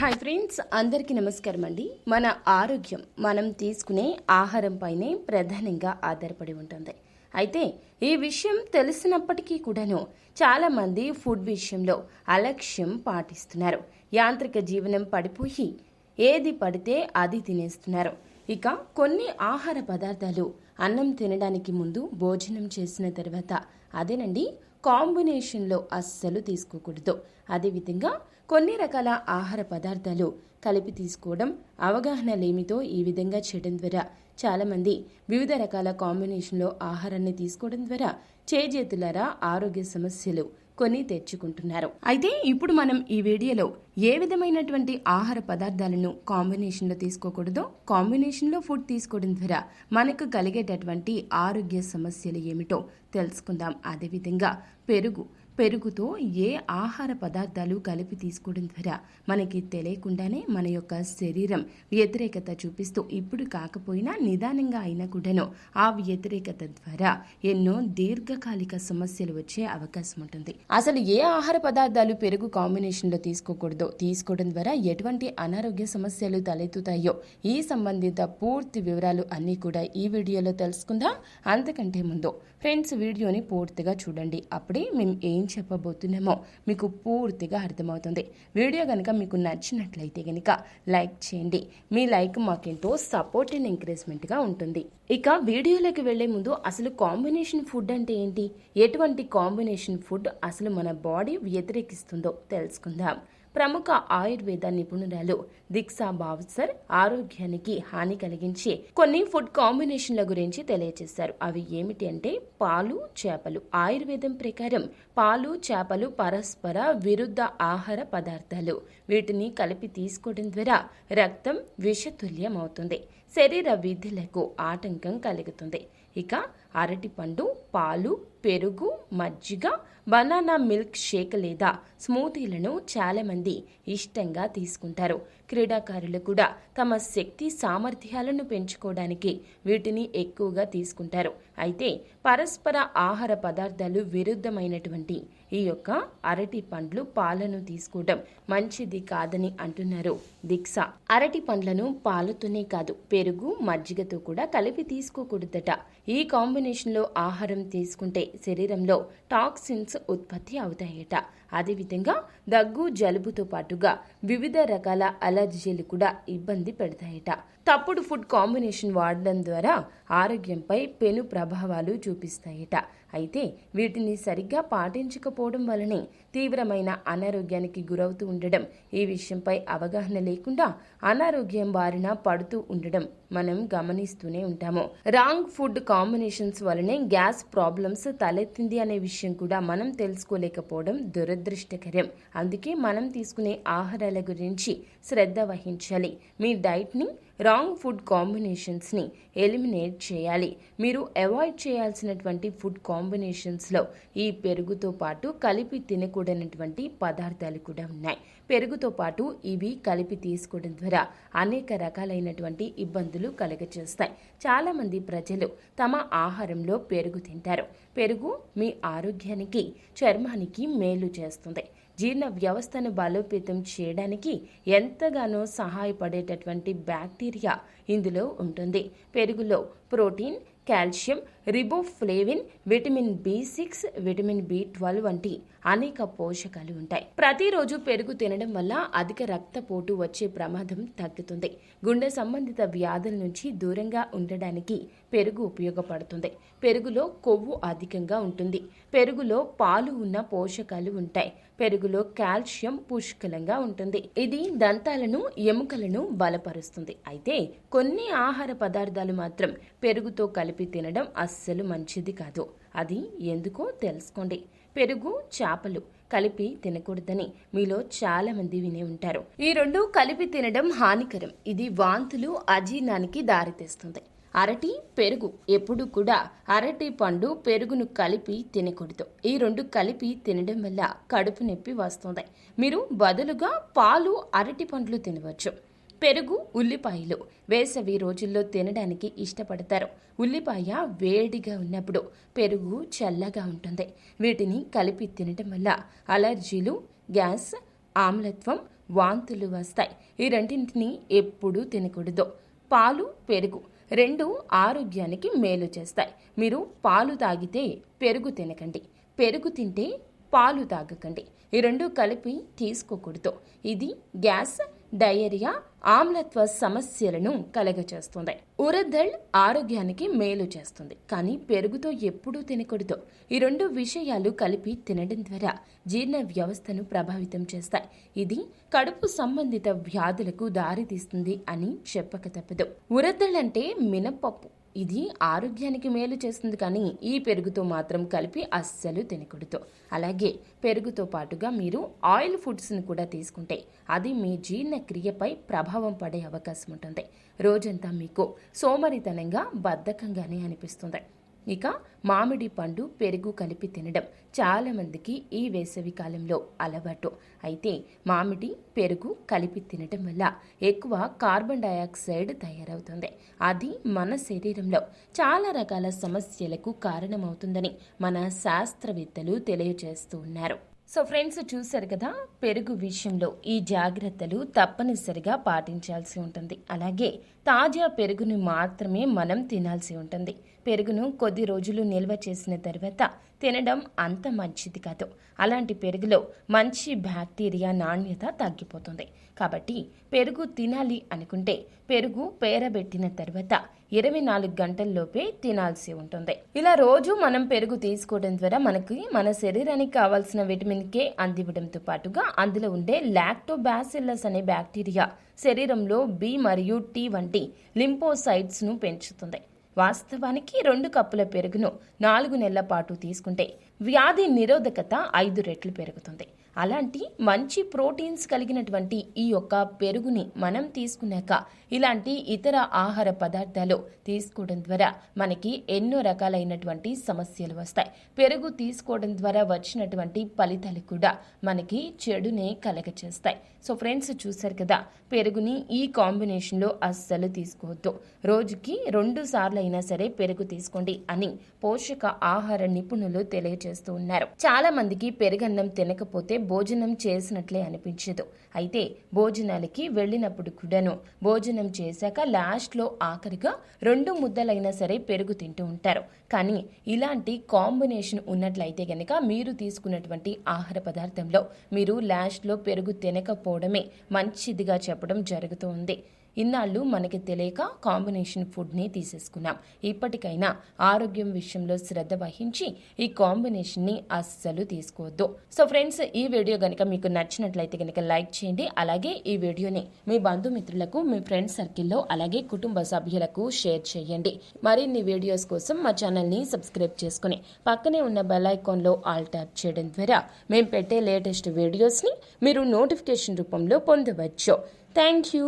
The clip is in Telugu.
హాయ్ ఫ్రెండ్స్ అందరికీ నమస్కారం అండి. మన ఆరోగ్యం మనం తీసుకునే ఆహారం పైనే ప్రధానంగా ఆధారపడి ఉంటుంది. అయితే ఈ విషయం తెలిసినప్పటికీ కూడాను చాలామంది ఫుడ్ విషయంలో అలక్ష్యం పాటిస్తున్నారు. యాంత్రిక జీవనం పడిపోయి ఏది పడితే అది తినేస్తున్నారు. ఇక కొన్ని ఆహార పదార్థాలు అన్నం తినడానికి ముందు భోజనం చేసిన తర్వాత అదేనండి కాంబినేషన్లో అస్సలు తీసుకోకూడదు. అదేవిధంగా కొన్ని రకాల ఆహార పదార్థాలు కలిపి తీసుకోవడం అవగాహన లేమితో ఈ విధంగా చేయడం ద్వారా చాలామంది వివిధ రకాల కాంబినేషన్లో ఆహారాన్ని తీసుకోవడం ద్వారా చేజేతులారా ఆరోగ్య సమస్యలు కొని తెచ్చుకుంటున్నారు. అయితే ఇప్పుడు మనం ఈ వీడియోలో ఏ విధమైనటువంటి ఆహార పదార్థాలను కాంబినేషన్లో తీసుకోకూడదో కాంబినేషన్లో ఫుడ్ తీసుకోవడం ద్వారా మనకు కలిగేటటువంటి ఆరోగ్య సమస్యలు ఏమిటో తెలుసుకుందాం. అదేవిధంగా పెరుగు పెరుగుతో ఏ ఆహార పదార్థాలు కలిపి తీసుకోవడం ద్వారా మనకి తెలియకుండానే మన యొక్క శరీరం వ్యతిరేకత చూపిస్తూ ఇప్పుడు కాకపోయినా నిదానంగా అయినా కూడాను ఆ వ్యతిరేకత ద్వారా ఎన్నో దీర్ఘకాలిక సమస్యలు వచ్చే అవకాశం ఉంటుంది. అసలు ఏ ఆహార పదార్థాలు పెరుగు కాంబినేషన్లో తీసుకోకూడదో తీసుకోవడం ద్వారా ఎటువంటి అనారోగ్య సమస్యలు తలెత్తుతాయో ఈ సంబంధిత పూర్తి వివరాలు అన్నీ కూడా ఈ వీడియోలో తెలుసుకుందాం. అంతకంటే ముందు ఫ్రెండ్స్ వీడియోని పూర్తిగా చూడండి. అప్పుడే మేము ఏం చెప్పబోతున్నామో మీకు పూర్తిగా అర్థమవుతుంది. వీడియో కనుక మీకు నచ్చినట్లయితే కనుక లైక్ చేయండి. మీ లైక్ మాకెంతో సపోర్ట్ అండ్ ఎంకరేజ్మెంట్గా ఉంటుంది. ఇక వీడియోలోకి వెళ్ళే ముందు అసలు కాంబినేషన్ ఫుడ్ అంటే ఏంటి? ఎటువంటి కాంబినేషన్ ఫుడ్ అసలు మన బాడీ వ్యతిరేకిస్తుందో తెలుసుకుందాం. ప్రముఖ ఆయుర్వేద నిపుణురాలు దీక్షా బావ్సర్ ఆరోగ్యానికి హాని కలిగించే కొన్ని ఫుడ్ కాంబినేషన్ల గురించి తెలియజేశారు. అవి ఏమిటి అంటే పాలు చేపలు. ఆయుర్వేదం ప్రకారం పాలు చేపలు పరస్పర విరుద్ధ ఆహార పదార్థాలు. వీటిని కలిపి తీసుకోవడం ద్వారా రక్తం విషతుల్యం అవుతుంది శరీర విధులకు ఆటంకం కలుగుతుంది. ఇక అరటిపండు పాలు పెరుగు మజ్జిగ బనానా మిల్క్ షేక్ లేదా స్మూతీలను చాలామంది ఇష్టంగా తీసుకుంటారు. క్రీడాకారులు కూడా తమ శక్తి సామర్థ్యాలను పెంచుకోవడానికి వీటిని ఎక్కువగా తీసుకుంటారు. అయితే పరస్పర ఆహార పదార్థాలు విరుద్ధమైనటువంటి ఈ యొక్క అరటి పండ్లు పాలను తీసుకోవడం మంచిది కాదని అంటున్నారు దీక్ష. అరటి పండ్లను పాలతోనే కాదు పెరుగు మజ్జిగతో కూడా కలిపి తీసుకోకూడదట. ఈ కాంబినేషన్లో ఆహారం తీసుకుంటే శరీరంలో టాక్సిన్స్ ఉత్పత్తి అవుతాయట. అదేవిధంగా దగ్గు జలుబుతో పాటుగా వివిధ రకాల అలర్జీలు కూడా ఇబ్బంది పెడతాయట. తప్పుడు ఫుడ్ కాంబినేషన్ వాడడం ద్వారా ఆరోగ్యంపై పెను ప్రభావాలు చూపిస్తాయట. అయితే వీటిని సరిగ్గా పాటించకపోవడం వలనే తీవ్రమైన అనారోగ్యానికి గురవుతూ ఉండడం ఈ విషయంపై అవగాహన లేకుండా అనారోగ్యం బారిన పడుతూ ఉండడం మనం గమనిస్తూనే ఉంటాము. రాంగ్ ఫుడ్ కాంబినేషన్స్ వలనే గ్యాస్ ప్రాబ్లమ్స్ తలెత్తింది అనే విషయం కూడా మనం తెలుసుకోలేకపోవడం దురదృష్టకరం. అందుకే మనం తీసుకునే ఆహారాల గురించి శ్రద్ధ వహించాలి. మీ డైట్ని రాంగ్ ఫుడ్ కాంబినేషన్స్ని ఎలిమినేట్ చేయాలి. మీరు అవాయిడ్ చేయాల్సినటువంటి ఫుడ్ కాంబినేషన్స్లో ఈ పెరుగుతో పాటు కలిపి తినకూడనటువంటి పదార్థాలు కూడా ఉన్నాయి. పెరుగుతో పాటు ఇవి కలిపి తీసుకోవడం ద్వారా అనేక రకాలైనటువంటి ఇబ్బందులు కలగచేస్తాయి. చాలామంది ప్రజలు తమ ఆహారంలో పెరుగు తింటారు. పెరుగు మీ ఆరోగ్యానికి చర్మానికి మేలు చేస్తుంది. జీర్ణ వ్యవస్థను బలోపేతం చేయడానికి ఎంతగానో సహాయపడేటటువంటి బ్యాక్టీరియా ఇందులో ఉంటుంది. పెరుగులో protein calcium riboflavin vitamin B six vitamin B twelve వంటి అనేక పోషకాలు ఉంటాయి. ప్రతిరోజు పెరుగు తినడం వల్ల అధిక రక్తపోటు వచ్చే ప్రమాదం తగ్గుతుంది. గుండె సంబంధిత వ్యాధుల నుంచి దూరంగా ఉండడానికి పెరుగు ఉపయోగపడుతుంది. పెరుగులో కొవ్వు అధికంగా ఉంటుంది. పెరుగులో పాలు ఉన్న పోషకాలు ఉంటాయి. పెరుగులో కాల్షియం పుష్కలంగా ఉంటుంది. ఇది దంతాలను ఎముకలను బలపరుస్తుంది. అయితే కొన్ని ఆహార పదార్థాలు మాత్రం పెరుగుతో కలిపి తినడం అస్సలు మంచిది కాదు. అది ఎందుకో తెలుసుకోండి. పెరుగు చేపలు కలిపి తినకూడదని మీలో చాలా మంది వినే ఉంటారు. ఈ రెండు కలిపి తినడం హానికరం. ఇది వాంతులు అజీర్ణానికి దారితీస్తుంది. అరటి పెరుగు ఎప్పుడు కూడా అరటి పండు పెరుగును కలిపి తినకూడదు. ఈ రెండు కలిపి తినడం వల్ల కడుపు నొప్పి వస్తుంది. మీరు బదులుగా పాలు అరటి పండ్లు తినవచ్చు. పెరుగు ఉల్లిపాయలు వేసవి రోజుల్లో తినడానికి ఇష్టపడతారు. ఉల్లిపాయ వేడిగా ఉన్నప్పుడు పెరుగు చల్లగా ఉంటుంది. వీటిని కలిపి తినటం వల్ల అలర్జీలు గ్యాస్ ఆమ్లత్వం వాంతులు వస్తాయి. ఈ రెండింటిని ఎప్పుడూ తినకూడదు. పాలు పెరుగు రెండు ఆరోగ్యానికి మేలు చేస్తాయి. మీరు పాలు తాగితే పెరుగు తినకండి. పెరుగు తింటే పాలు తాగకండి. ఈ రెండు కలిపి తీసుకోకూడదు. ఇది గ్యాస్ డయేరియా ఆమ్లత్వ సమస్యలను కలగచేస్తుంది. ఉరద్దల్ ఆరోగ్యానికి మేలు చేస్తుంది. కానీ పెరుగుతో ఎప్పుడూ తినకూడదు. ఈ రెండు విషయాలు కలిపి తినడం ద్వారా జీర్ణ వ్యవస్థను ప్రభావితం చేస్తాయి. ఇది కడుపు సంబంధిత వ్యాధులకు దారితీస్తుంది అని చెప్పక తప్పదు. ఉరద్దల్ అంటే మినపప్పు. ఇది ఆరోగ్యానికి మేలు చేస్తుంది కానీ ఈ పెరుగుతో మాత్రం కలిపి అస్సలు తినకూడదు. అలాగే పెరుగుతో పాటుగా మీరు ఆయిల్ ఫుడ్స్ని కూడా తీసుకుంటే అది మీ జీర్ణక్రియపై ప్రభావం పడే అవకాశం ఉంటుంది. రోజంతా మీకు సోమరితనంగా బద్ధకంగానే అనిపిస్తుంది. ఇక మామిడి పండు పెరుగు కలిపి తినడం చాలామందికి ఈ వేసవి కాలంలో అలవాటు. అయితే మామిడి పెరుగు కలిపి తినడం వల్ల ఎక్కువ కార్బన్ డయాక్సైడ్ తయారవుతుంది. అది మన శరీరంలో చాలా రకాల సమస్యలకు కారణమవుతుందని మన శాస్త్రవేత్తలు తెలియజేస్తూ ఉన్నారు. సో ఫ్రెండ్స్ చూశారు కదా పెరుగు విషయంలో ఈ జాగ్రత్తలు తప్పనిసరిగా పాటించాల్సి ఉంటుంది. అలాగే తాజా పెరుగును మాత్రమే మనం తినాల్సి ఉంటుంది. పెరుగును కొద్ది రోజులు నిల్వ చేసిన తర్వాత తినడం అంత మంచిది కాదు. అలాంటి పెరుగులో మంచి బ్యాక్టీరియా నాణ్యత తగ్గిపోతుంది. కాబట్టి పెరుగు తినాలి అనుకుంటే పెరుగు పేరబెట్టిన తర్వాత ఇరవై నాలుగు గంటల్లోపే తినాల్సి ఉంటుంది. ఇలా రోజు మనం పెరుగు తీసుకోవడం ద్వారా మనకి మన శరీరానికి కావాల్సిన విటమిన్ కే అందివ్వడంతో పాటుగా అందులో ఉండే లాక్టోబాసిల్లస్ అనే బ్యాక్టీరియా శరీరంలో బి మరియు టి వంటి లింపోసైడ్స్ను పెంచుతుంది. వాస్తవానికి రెండు కప్పుల పెరుగును నాలుగు నెలల పాటు తీసుకుంటే వ్యాధి నిరోధకత ఐదు రెట్లు పెరుగుతుంది. అలాంటి మంచి ప్రోటీన్స్ కలిగినటువంటి ఈ యొక్క పెరుగుని మనం తీసుకున్నాక ఇలాంటి ఇతర ఆహార పదార్థాలు తీసుకోవడం ద్వారా మనకి ఎన్నో రకాలైనటువంటి సమస్యలు వస్తాయి. పెరుగు తీసుకోవడం ద్వారా వచ్చినటువంటి ఫలితాలు కూడా మనకి చెడునే కలగచేస్తాయి. సో ఫ్రెండ్స్ చూశారు కదా పెరుగుని ఈ కాంబినేషన్లో అస్సలు తీసుకోవద్దు. రోజుకి రెండు సార్లు అయినా సరే పెరుగు తీసుకోండి అని పోషక ఆహార నిపుణులు తెలియజేస్తూ ఉన్నారు. చాలా మందికి పెరుగన్నం తినకపోతే భోజనం చేసినట్లే అనిపించదు. అయితే భోజనాలకి వెళ్ళినప్పుడు కూడాను భోజనం చేశాక లాస్ట్లో ఆఖరిగా రెండు ముద్దలైనా సరే పెరుగు తింటూ ఉంటారు. కానీ ఇలాంటి కాంబినేషన్ ఉన్నట్లయితే గనక మీరు తీసుకున్నటువంటి ఆహార పదార్థంలో మీరు లాస్ట్లో పెరుగు తినకపోవడమే మంచిదిగా చెప్పడం జరుగుతుంది ఇన్నాళ్ళు మనకి తెలియక కాంబినేషన్ ఫుడ్ని తీసేసుకున్నాం. ఇప్పటికైనా ఆరోగ్యం విషయంలో శ్రద్ధ వహించి ఈ కాంబినేషన్ని అస్సలు తీసుకోవద్దు. సో ఫ్రెండ్స్ ఈ వీడియో కనుక మీకు నచ్చినట్లయితే కనుక లైక్ చేయండి. అలాగే ఈ వీడియోని మీ బంధుమిత్రులకు మీ ఫ్రెండ్స్ సర్కిల్లో అలాగే కుటుంబ సభ్యులకు షేర్ చేయండి. మరిన్ని వీడియోస్ కోసం మా ఛానల్ని సబ్స్క్రైబ్ చేసుకుని పక్కనే ఉన్న బెల్ ఐకాన్లో ఆల్ ట్యాప్ చేయడం ద్వారా మేము పెట్టే లేటెస్ట్ వీడియోస్ని మీరు నోటిఫికేషన్ రూపంలో పొందవచ్చు. Thank you.